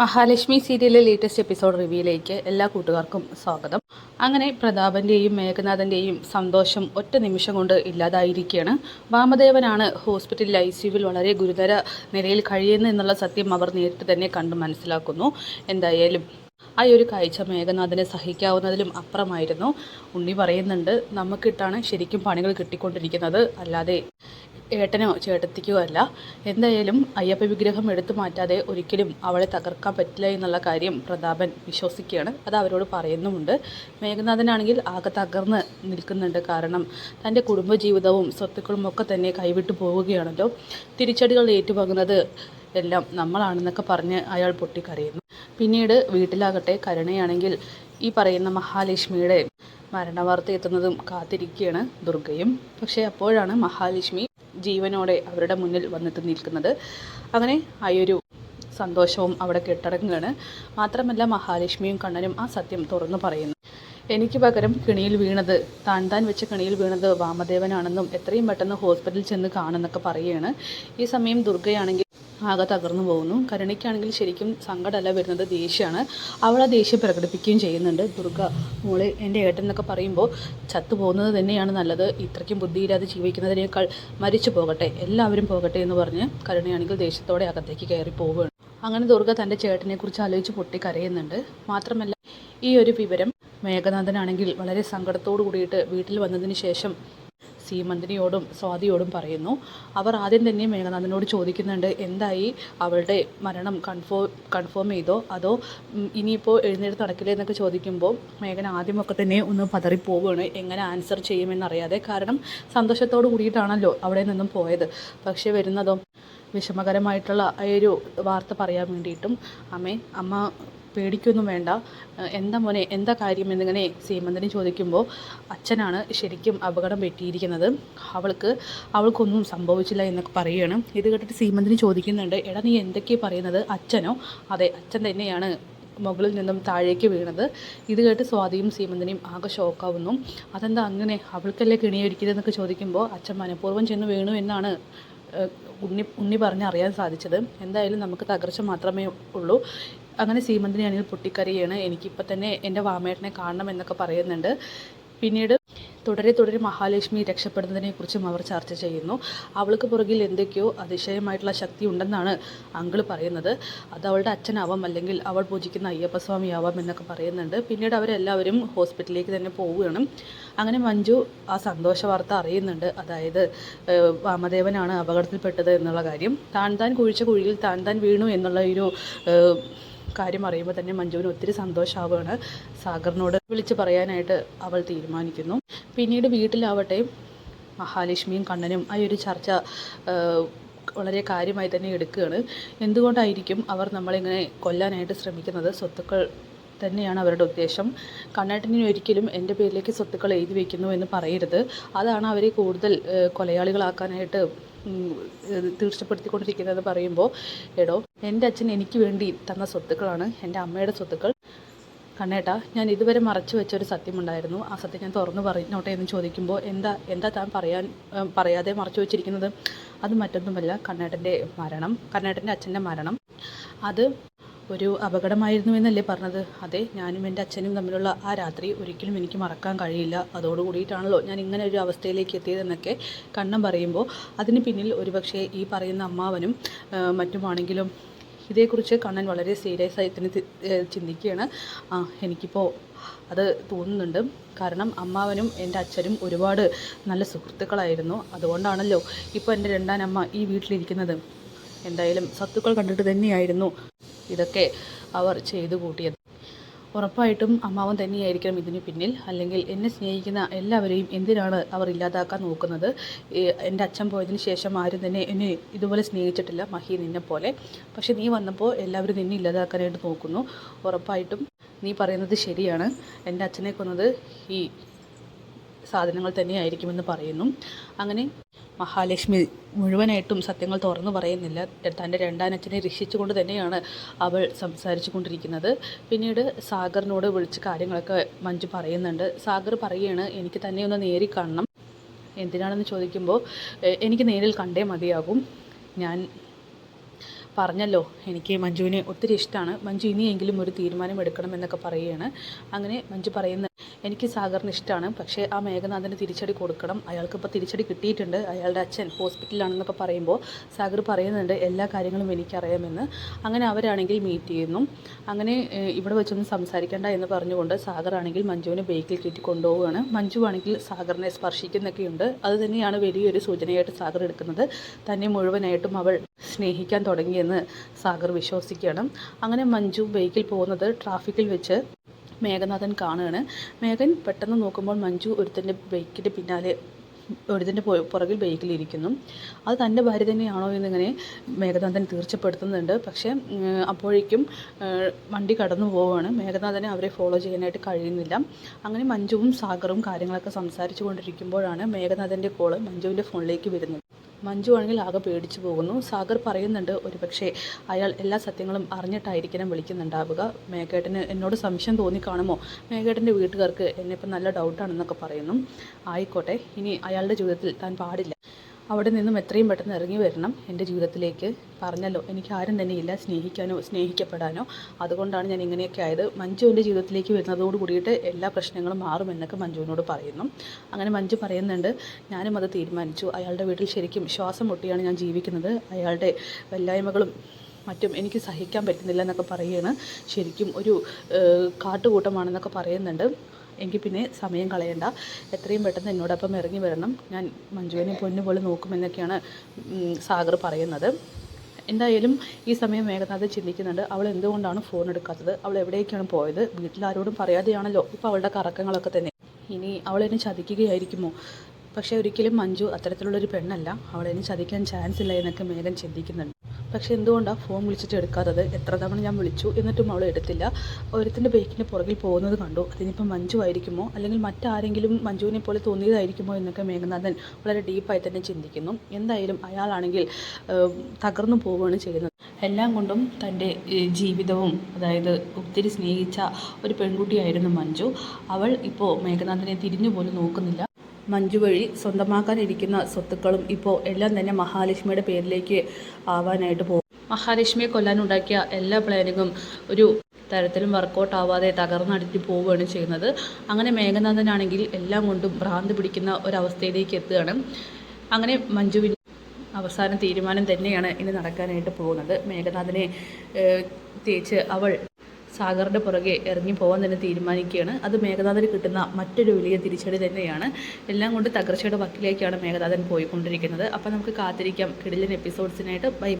മഹാലക്ഷ്മി സീരിയലിലെ latest episode റിവ്യൂയിലേക്ക് എല്ലാ കൂട്ടുകാർക്കും സ്വാഗതം. അങ്ങനെ പ്രതാപന്റെയും മേഘനാഥന്റെയും സന്തോഷം ഒറ്റ നിമിഷം കൊണ്ട് ഇല്ലാതായിരിക്കുകയാണ്. വാമദേവനാണ് ഹോസ്പിറ്റലിൽ ഐ സിയുവിൽ വളരെ ഗുരുതര നിലയിൽ കഴിയുന്നു എന്നുള്ള സത്യം അവർ നേരിട്ട് തന്നെ കണ്ട് മനസ്സിലാക്കുന്നു. എന്തായാലും ആ ഒരു കാഴ്ച മേഘനാഥനെ സഹിക്കാവുന്നതിലും അപ്പുറമായിരുന്നു. ഉണ്ണി പറയുന്നുണ്ട് നമുക്കിട്ടാണ് ശരിക്കും പണികൾ കിട്ടിക്കൊണ്ടിരിക്കുന്നത്. അല്ലാതെ ഏട്ടനോ ചേട്ടത്തിക്കോ അല്ല. എന്തായാലും അയ്യപ്പ വിഗ്രഹം എടുത്തു മാറ്റാതെ ഒരിക്കലും അവളെ തകർക്കാൻ പറ്റില്ല എന്നുള്ള കാര്യം പ്രതാപൻ വിശ്വസിക്കുകയാണ്. അത് അവരോട് പറയുന്നുമുണ്ട്. മേഘനാഥനാണെങ്കിൽ ആകെ തകർന്ന് നിൽക്കുന്നുണ്ട്. കാരണം തന്റെ കുടുംബജീവിതവും സ്വത്തുക്കളും ഒക്കെ തന്നെ കൈവിട്ടു പോവുകയാണല്ലോ. തിരിച്ചടികൾ ഏറ്റുവാങ്ങുന്നത് എല്ലാം നമ്മളാണെന്നൊക്കെ പറഞ്ഞ് അയാൾ പൊട്ടിക്കരയുന്നു. പിന്നീട് വീട്ടിലാകട്ടെ കരുണയാണെങ്കിൽ ഈ പറയുന്ന മഹാലക്ഷ്മിയുടെ മരണവാർത്ത എത്തുന്നതും കാത്തിരിക്കുകയാണ് ദുർഗയും. പക്ഷേ അപ്പോഴാണ് മഹാലക്ഷ്മി ജീവനോടെ അവരുടെ മുന്നിൽ വന്നിട്ട് നിൽക്കുന്നത്. അങ്ങനെ ആ ഒരു സന്തോഷവും അവിടെ കെട്ടടങ്ങുകയാണ് മാത്രമല്ല മഹാലക്ഷ്മിയും കണ്ണനും ആ സത്യം തുറന്നു പറയുന്നു. എനിക്ക് പകരം കിണിയിൽ വീണത് താൻ താൻ വെച്ച കിണിയിൽ വീണത് വാമദേവനാണെന്നും എത്രയും പെട്ടെന്ന് ഹോസ്പിറ്റലിൽ ചെന്ന് കാണുന്നൊക്കെ പറയുകയാണ്. ഈ സമയം ദുർഗയാണെങ്കിൽ ആകെ തകർന്നു പോകുന്നു. കരുണയ്ക്കാണെങ്കിൽ ശരിക്കും സങ്കടമല്ല വരുന്നത് ദേഷ്യമാണ്. അവൾ ആ ദേഷ്യം പ്രകടിപ്പിക്കുകയും ചെയ്യുന്നുണ്ട്. ദുർഗ മോളെ എന്റെ ഏട്ടൻ എന്നൊക്കെ പറയുമ്പോൾ ചത്തു പോകുന്നത് തന്നെയാണ് നല്ലത്. ഇത്രയ്ക്കും ബുദ്ധിയില്ലാതെ ജീവിക്കുന്നതിനേക്കാൾ മരിച്ചു പോകട്ടെ എല്ലാവരും പോകട്ടെ എന്ന് പറഞ്ഞ് കരുണയാണെങ്കിൽ ദേഷ്യത്തോടെ അകത്തേക്ക് കയറി പോവുകയാണ്. അങ്ങനെ ദുർഗ തന്റെ ചേട്ടനെക്കുറിച്ച് ആലോചിച്ച് പൊട്ടി കരയുന്നുണ്ട് മാത്രമല്ല ഈ ഒരു വിവരം മേഘനാഥനാണെങ്കിൽ വളരെ സങ്കടത്തോടു കൂടിയിട്ട് വീട്ടിൽ വന്നതിന് ശേഷം സീമന്തിനിയോടും സ്വാതിയോടും പറയുന്നു. അവർ ആദ്യം തന്നെ മേഘനാഥനോട് ചോദിക്കുന്നുണ്ട് എന്തായി അവളുടെ മരണം കൺഫേം കൺഫേം ചെയ്തോ? അതോ ഇനിയിപ്പോൾ എഴുന്നേറ്റ് നടക്കില്ലേ? എന്നൊക്കെ ചോദിക്കുമ്പോൾ മേഘന ആദ്യമൊക്കെ തന്നെ ഒന്ന് പതറിപ്പോവുകയാണ് എങ്ങനെ ആൻസർ ചെയ്യുമെന്നറിയാതെ. കാരണം സന്തോഷത്തോട് കൂടിയിട്ടാണല്ലോ അവിടെ നിന്നും പോയത്. പക്ഷേ വരുന്നതോ വിഷമകരമായിട്ടുള്ള ആ ഒരു വാർത്ത പറയാൻ വേണ്ടിയിട്ടും അമ്മേ അമ്മ പേടിക്കൊന്നും വേണ്ട. എന്താ മോനെ എന്താ കാര്യം എന്നിങ്ങനെ സീമന്തിനി ചോദിക്കുമ്പോൾ അച്ഛനാണ് ശരിക്കും അപകടം പറ്റിയിരിക്കുന്നത് അവൾക്ക് അവൾക്കൊന്നും സംഭവിച്ചില്ല എന്നൊക്കെ പറയുകയാണ്. ഇത് കേട്ടിട്ട് സീമന്തിന് ചോദിക്കുന്നുണ്ട് എടാ നീ എന്തൊക്കെയാണ് പറയുന്നത്? അച്ഛനോ? അതെ അച്ഛൻ തന്നെയാണ് മുകളിൽ നിന്നും താഴേക്ക് വീണത്. ഇത് കേട്ട് സ്വാതിയും സീമന്തിനെയും ആകെ ഷോക്കാവുന്നു. അതെന്താ അങ്ങനെ? അവൾക്കല്ലേ കിണിയൊരുക്കിയതെന്നൊക്കെ ചോദിക്കുമ്പോൾ അച്ഛൻ മനഃപൂർവം ചെന്ന് വീണു എന്നാണ് ഉണ്ണി ഉണ്ണി പറഞ്ഞ് അറിയാൻ സാധിച്ചത്. എന്തായാലും നമുക്ക് തകർച്ച മാത്രമേ ഉള്ളൂ. അങ്ങനെ സീമന്തിനെയാണെങ്കിൽ പൊട്ടിക്കറിയാണ്. എനിക്കിപ്പോൾ തന്നെ എന്റെ വാമേട്ടനെ കാണണം എന്നൊക്കെ പറയുന്നുണ്ട്. പിന്നീട് തുടരെ തുടരെ മഹാലക്ഷ്മി രക്ഷപ്പെടുന്നതിനെക്കുറിച്ചും അവർ ചർച്ച ചെയ്യുന്നു. അവൾക്ക് പുറകിൽ എന്തൊക്കെയോ അതിശയമായിട്ടുള്ള ശക്തി ഉണ്ടെന്നാണ് അങ്കിൾ പറയുന്നത്. അത് അവളുടെ അച്ഛനാവാം അല്ലെങ്കിൽ അവൾ പൂജിക്കുന്ന അയ്യപ്പസ്വാമി ആവാം എന്നൊക്കെ പറയുന്നുണ്ട്. പിന്നീട് അവരെല്ലാവരും ഹോസ്പിറ്റലിലേക്ക് തന്നെ പോവുകയാണ്. അങ്ങനെ മഞ്ജു ആ സന്തോഷ വാർത്ത അറിയുന്നുണ്ട്. അതായത് വാമദേവനാണ് അപകടത്തിൽപ്പെട്ടത് എന്നുള്ള കാര്യം. താൻ താൻ കുഴിച്ച കുഴിയിൽ താൻ താൻ വീണു എന്നുള്ള ഒരു കാര്യം അറിയുമ്പോൾ തന്നെ മഞ്ജുവിന് ഒത്തിരി സന്തോഷമാവുകയാണ് സാഗറിനോട് വിളിച്ച് പറയാനായിട്ട് അവൾ തീരുമാനിക്കുന്നു. പിന്നീട് വീട്ടിലാവട്ടെ മഹാലക്ഷ്മിയും കണ്ണനും ആ ഒരു ചർച്ച വളരെ കാര്യമായി തന്നെ എടുക്കുകയാണ്. എന്തുകൊണ്ടായിരിക്കും അവർ നമ്മളിങ്ങനെ കൊല്ലാനായിട്ട് ശ്രമിക്കുന്നത്? സ്വത്തുക്കൾ തന്നെയാണ് അവരുടെ ഉദ്ദേശം. കണ്ണേട്ടനെ ഒരിക്കലും എന്റെ പേരിലേക്ക് സ്വത്തുക്കൾ എഴുതി വയ്ക്കുന്നു എന്ന് പറയരുത്. അതാണ് അവരെ കൂടുതൽ കൊലയാളികളാക്കാനായിട്ട് തീർച്ചപ്പെടുത്തിക്കൊണ്ടിരിക്കുന്നത് പറയുമ്പോൾ എടോ എന്റെ അച്ഛൻ എനിക്ക് വേണ്ടി തന്ന സ്വത്തുക്കളാണ് എന്റെ അമ്മയുടെ സ്വത്തുക്കൾ. കണ്ണേട്ടാ ഞാൻ ഇതുവരെ മറച്ചു വെച്ച ഒരു സത്യമുണ്ടായിരുന്നു. ആ സത്യം ഞാൻ തുറന്നു പറഞ്ഞോട്ടെ എന്ന് ചോദിക്കുമ്പോൾ എന്താ എന്താ താൻ പറയാൻ പറയാതെ മറച്ചു വെച്ചിരിക്കുന്നത്? അത് മറ്റൊന്നുമല്ല കണ്ണേട്ടന്റെ മരണം കണ്ണേട്ടന്റെ അച്ഛന്റെ മരണം. അത് ഒരു അപകടമായിരുന്നു എന്നല്ലേ പറഞ്ഞത്? അതെ ഞാനും എന്റെ അച്ഛനും തമ്മിലുള്ള ആ രാത്രി ഒരിക്കലും എനിക്ക് മറക്കാൻ കഴിയില്ല. അതോട് കൂടിയിട്ടാണല്ലോ ഞാൻ ഇങ്ങനെ ഒരു അവസ്ഥയിലേക്ക് എത്തിയതെന്നൊക്കെ കണ്ണം പറയുമ്പോൾ അതിന് പിന്നിൽ ഒരുപക്ഷെ ഈ പറയുന്ന അമ്മാവനും മറ്റുമാണെങ്കിലും ഇതേക്കുറിച്ച് കണ്ണൻ വളരെ സീരിയസ് ആയി തന്നെ ചിന്തിക്കുകയാണ്. ആ എനിക്കിപ്പോൾ അത് തോന്നുന്നുണ്ട്. കാരണം അമ്മാവനും എന്റെ അച്ഛനും ഒരുപാട് നല്ല സുഹൃത്തുക്കളായിരുന്നു. അതുകൊണ്ടാണല്ലോ ഇപ്പോൾ എന്റെ രണ്ടാനമ്മ ഈ വീട്ടിലിരിക്കുന്നത്. എന്തായാലും സത്തുക്കൾ കണ്ടിട്ട് തന്നെയായിരുന്നു. ഇതൊക്കെ അവർ ചെയ്തു കൂട്ടിയത്. ഉറപ്പായിട്ടും അമ്മാവൻ തന്നെയായിരിക്കണം ഇതിന് പിന്നിൽ. അല്ലെങ്കിൽ എന്നെ സ്നേഹിക്കുന്ന എല്ലാവരെയും എന്തിനാണ് അവർ ഇല്ലാതാക്കാൻ നോക്കുന്നത്? എന്റെ അച്ഛൻ പോയതിന് ശേഷം ആരും തന്നെ എന്നെ ഇതുപോലെ സ്നേഹിച്ചിട്ടില്ല മഹി നിന്നെ പോലെ. പക്ഷെ നീ വന്നപ്പോൾ എല്ലാവരും നിന്നെ ഇല്ലാതാക്കാനായിട്ട് നോക്കുന്നു. ഉറപ്പായിട്ടും നീ പറയുന്നത് ശരിയാണ്. എന്റെ അച്ഛനെ കൊന്നത് ഈ സാധനങ്ങൾ തന്നെയായിരിക്കുമെന്ന് പറയുന്നു. അങ്ങനെ മഹാലക്ഷ്മി മുഴുവനായിട്ടും സത്യങ്ങൾ തുറന്നു പറയുന്നില്ല. തന്റെ രണ്ടാനച്ഛനെ രക്ഷിച്ചുകൊണ്ട് തന്നെയാണ് അവൾ സംസാരിച്ചു കൊണ്ടിരിക്കുന്നത് പിന്നീട് സാഗറിനോട് വിളിച്ച് കാര്യങ്ങളൊക്കെ മഞ്ജു പറയുന്നുണ്ട്. സാഗർ പറയുകയാണ് എനിക്ക് തന്നെ ഒന്ന് നേരി കാണണം. എന്തിനാണെന്ന് ചോദിക്കുമ്പോൾ എനിക്ക് നേരിൽ കണ്ടേ മതിയാകും. ഞാൻ പറഞ്ഞല്ലോ എനിക്ക് മഞ്ജുവിനെ ഒത്തിരി ഇഷ്ടമാണ് മഞ്ജു ഇനിയെങ്കിലും ഒരു തീരുമാനം എടുക്കണം എന്നൊക്കെ പറയുകയാണ് അങ്ങനെ മഞ്ജു പറയുന്ന എനിക്ക് സാഗറിന് ഇഷ്ടമാണ് പക്ഷേ ആ മേഘനാഥന് തിരിച്ചടി കൊടുക്കണം. അയാൾക്കിപ്പോൾ തിരിച്ചടി കിട്ടിയിട്ടുണ്ട്. അയാളുടെ അച്ഛൻ ഹോസ്പിറ്റലിലാണെന്നൊക്കെ പറയുമ്പോൾ സാഗർ പറയുന്നുണ്ട് എല്ലാ കാര്യങ്ങളും എനിക്കറിയാമെന്ന്. അങ്ങനെ അവരാണെങ്കിൽ മീറ്റ് ചെയ്യുന്നു. അങ്ങനെ ഇവിടെ വെച്ചൊന്നും സംസാരിക്കേണ്ട എന്ന് പറഞ്ഞുകൊണ്ട് സാഗർ ആണെങ്കിൽ മഞ്ജുവിനെ ബൈക്കിൽ കയറ്റി കൊണ്ടുപോവുകയാണ്. മഞ്ജു ആണെങ്കിൽ സാഗറിനെ സ്പർശിക്കുന്നൊക്കെയുണ്ട് അത് തന്നെയാണ് വലിയൊരു സൂചനയായിട്ട് സാഗർ എടുക്കുന്നത്. തന്നെ മുഴുവനായിട്ടും അവൾ സ്നേഹിക്കാൻ തുടങ്ങിയെന്ന് സാഗർ വിശ്വസിക്കുകയാണ്. അങ്ങനെ മഞ്ജു ബൈക്കിൽ പോകുന്നത് ട്രാഫിക്കിൽ വെച്ച് മേഘനാഥൻ കാണുകയാണ് മേഘൻ പെട്ടെന്ന് നോക്കുമ്പോൾ മഞ്ജു ഒരുത്തന്റെ ബൈക്കിന്റെ പിന്നാലെ ഒരുതിന്റെ പുറകിൽ ബൈക്കിലിരിക്കുന്നു. അത് തന്റെ ഭാര്യ തന്നെയാണോ എന്നിങ്ങനെ മേഘനാഥൻ തീർച്ചപ്പെടുത്തുന്നുണ്ട്. പക്ഷേ അപ്പോഴേക്കും വണ്ടി കടന്നു പോവുകയാണ് മേഘനാഥനെ അവരെ ഫോളോ ചെയ്യാനായിട്ട് കഴിയുന്നില്ല. അങ്ങനെ മഞ്ജുവും സാഗറും കാര്യങ്ങളൊക്കെ സംസാരിച്ചു കൊണ്ടിരിക്കുമ്പോഴാണ് മേഘനാഥന്റെ കോൾ മഞ്ജുവിന്റെ ഫോണിലേക്ക് വരുന്നത്. മഞ്ജു ആണെങ്കിൽ ആകെ പേടിച്ചു പോകുന്നു. സാഗർ പറയുന്നുണ്ട് ഒരുപക്ഷെ അയാൾ എല്ലാ സത്യങ്ങളും അറിഞ്ഞിട്ടായിരിക്കണം വിളിക്കുന്നുണ്ടാവുക. മേഘേട്ടന് എന്നോട് സംശയം തോന്നിക്കാണുമോ മേഘേട്ടന്റെ വീട്ടുകാർക്ക് എന്നെ ഇപ്പം നല്ല ഡൗട്ടാണെന്നൊക്കെ പറയുന്നു. ആയിക്കോട്ടെ ഇനി അയാളുടെ ജീവിതത്തിൽ താൻ പാടില്ല. അവിടെ നിന്നും എത്രയും പെട്ടെന്ന് ഇറങ്ങി വരണം എന്റെ ജീവിതത്തിലേക്ക്. പറഞ്ഞല്ലോ എനിക്ക് ആരും തന്നെ ഇല്ല സ്നേഹിക്കാനോ സ്നേഹിക്കപ്പെടാനോ. അതുകൊണ്ടാണ് ഞാൻ ഇങ്ങനെയൊക്കെ ആയത്. മഞ്ജു എന്റെ ജീവിതത്തിലേക്ക് വരുന്നതോട് കൂടിയിട്ട് എല്ലാ പ്രശ്നങ്ങളും മാറുമെന്നൊക്കെ മഞ്ജുവിനോട് പറയുന്നു. അങ്ങനെ മഞ്ജു പറയുന്നുണ്ട് ഞാനും അത് തീരുമാനിച്ചു. അയാളുടെ വീട്ടിൽ ശരിക്കും ശ്വാസം മുട്ടിയാണ് ഞാൻ ജീവിക്കുന്നത്. അയാളുടെ വല്ലായ്മകളും മറ്റും എനിക്ക് സഹിക്കാൻ പറ്റുന്നില്ല എന്നൊക്കെ പറയുകയാണ് ശരിക്കും ഒരു കാട്ടുകൂട്ടമാണെന്നൊക്കെ പറയുന്നുണ്ട്. എങ്കിൽ പിന്നെ സമയം കളയണ്ട. എത്രയും പെട്ടെന്ന് എന്നോടൊപ്പം ഇറങ്ങി വരണം. ഞാൻ മഞ്ജുവിനെ പൊന്നുപോലെ നോക്കുമെന്നൊക്കെയാണ് സാഗർ പറയുന്നത്. എന്തായാലും ഈ സമയം മേഘനാഥ് ചിന്തിക്കുന്നുണ്ട് അവൾ എന്തുകൊണ്ടാണ് ഫോൺ എടുക്കാത്തത്? അവൾ എവിടേക്കാണ് പോയത്? വീട്ടിലാരോടും പറയാതെയാണല്ലോ. ഇപ്പോൾ അവളുടെ കറക്കങ്ങളൊക്കെ തന്നെ. ഇനി അവൾ എന്നെ ചതിക്കുകയായിരിക്കുമോ? പക്ഷേ ഒരിക്കലും മഞ്ജു അത്തരത്തിലുള്ളൊരു പെണ്ണല്ല. അവളെന്നെ ചതിക്കാൻ ചാൻസ് ഇല്ല എന്നൊക്കെ മേഘൻ ചിന്തിക്കുന്നുണ്ട്. പക്ഷേ എന്തുകൊണ്ടാണ് ഫോൺ വിളിച്ചിട്ട് എടുക്കാത്തത്? എത്ര തവണ ഞാൻ വിളിച്ചു എന്നിട്ടും അവൾ എടുത്തില്ല. ഒരുത്തിന്റെ ബൈക്കിന്റെ പുറകിൽ പോകുന്നത് കണ്ടു. അതിനിപ്പം മഞ്ജു ആയിരിക്കുമോ? അല്ലെങ്കിൽ മറ്റാരെങ്കിലും മഞ്ജുവിനെ പോലെ തോന്നിയതായിരിക്കുമോ എന്നൊക്കെ മേഘനാഥൻ വളരെ ഡീപ്പായി തന്നെ ചിന്തിക്കുന്നു. എന്തായാലും അയാളാണെങ്കിൽ തകർന്നു പോവുകയാണ് ചെയ്യുന്നത്. എല്ലാം കൊണ്ടും തന്റെ ജീവിതവും അതായത് ഒത്തിരി സ്നേഹിച്ച ഒരു പെൺകുട്ടിയായിരുന്നു മഞ്ജു. അവൾ ഇപ്പോൾ മേഘനാഥനെ തിരിഞ്ഞു പോലും നോക്കുന്നില്ല. മഞ്ജു വഴി സ്വന്തമാക്കാനിരിക്കുന്ന സ്വത്തുക്കളും ഇപ്പോൾ എല്ലാം തന്നെ മഹാലക്ഷ്മിയുടെ പേരിലേക്ക് ആവാനായിട്ട് പോകും മഹാലക്ഷ്മിയെ കൊല്ലാനുണ്ടാക്കിയ എല്ലാ പ്ലാനിങ്ങും ഒരു തരത്തിലും വർക്കൗട്ട് ആവാതെ തകർന്നടിച്ച് പോവുകയാണ് ചെയ്യുന്നത്. അങ്ങനെ മേഘനാഥനാണെങ്കിൽ എല്ലാം കൊണ്ടും ഭ്രാന്ത് പിടിക്കുന്ന ഒരവസ്ഥയിലേക്ക് എത്തുകയാണ്. അങ്ങനെ മഞ്ജുവിന് അവസാന തീരുമാനം തന്നെയാണ് ഇനി നടക്കാനായിട്ട് പോകുന്നത്. മേഘനാഥനെ തേച്ച് അവൾ സാഗറിന്റെ പുറകെ ഇറങ്ങി പോകാൻ തന്നെ തീരുമാനിക്കുകയാണ്. അത് മേഘനാഥന് കിട്ടുന്ന മറ്റൊരു വലിയ തിരിച്ചടി തന്നെയാണ്. എല്ലാം കൊണ്ട് തകർച്ചയുടെ വക്കിലേക്കാണ് മേഘനാഥൻ പോയിക്കൊണ്ടിരിക്കുന്നത്. അപ്പോൾ നമുക്ക് കാത്തിരിക്കാം. കിടിലൻ എപ്പിസോഡ്സിനായിട്ട് ബൈ